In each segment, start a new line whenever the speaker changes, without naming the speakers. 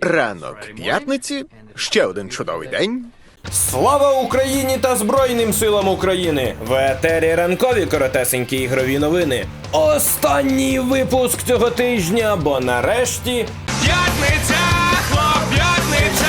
Ранок п'ятниці, ще один чудовий день.
Слава Україні та Збройним силам України! В етері ранкові коротесенькі ігрові новини. Останній випуск цього тижня, бо нарешті
П'ятниця, хлоп'ятниця!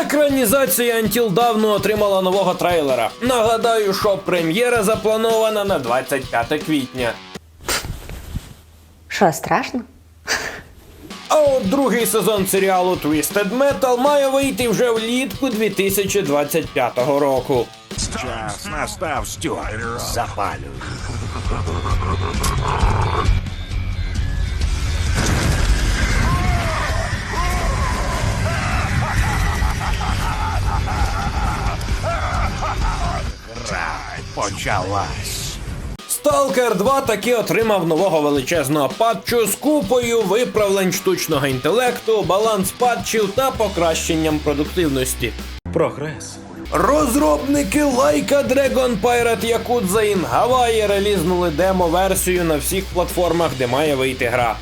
екранізація Until давно отримала нового трейлера. Нагадаю, що прем'єра запланована на 25 квітня.
Що, страшно?
Другий сезон серіалу Twisted Metal має вийти вже влітку 2025 року.
Час настав, Стюарт. Запалюй. Почалась.
Stalker 2 таки отримав нового величезного патчу з купою виправлень штучного інтелекту, баланс патчів та покращенням продуктивності.
Прогрес.
Розробники лайка Dragon Pirate Yakuza in Hawaii релізнули демо-версію на всіх платформах, де має вийти гра.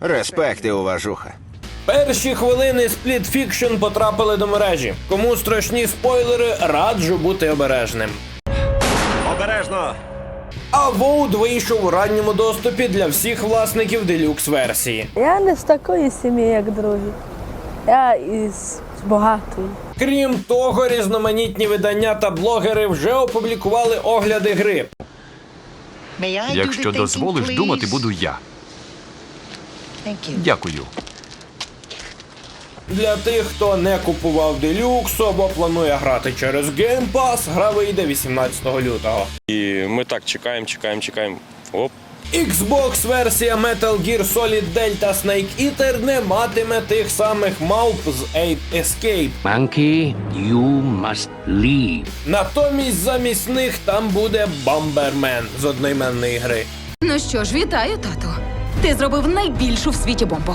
Респекти, уважуха.
Перші хвилини Split Fiction потрапили до мережі. Кому страшні спойлери, раджу бути обережним.
Обережно.
А Void вийшов у ранньому доступі для всіх власників делюкс версії.
Я не з такої сім'ї, як другі. Я із багатої.
Крім того, різноманітні видання та блогери вже опублікували огляди гри.
Якщо дозволиш думати, буду я. Дякую.
Для тих, хто не купував делюкс або планує грати через Game Pass, гра вийде 18 лютого.
І ми так чекаємо, чекаємо, чекаємо. Оп.
Xbox версія Metal Gear Solid Delta Snake Eater не матиме тих самих мавп з Ape Escape.
Monkey, you must leave.
Натомість замість них там буде Bomberman з одноіменної гри.
Ну що ж, вітаю, тату. Ти зробив найбільшу в світі бомбу.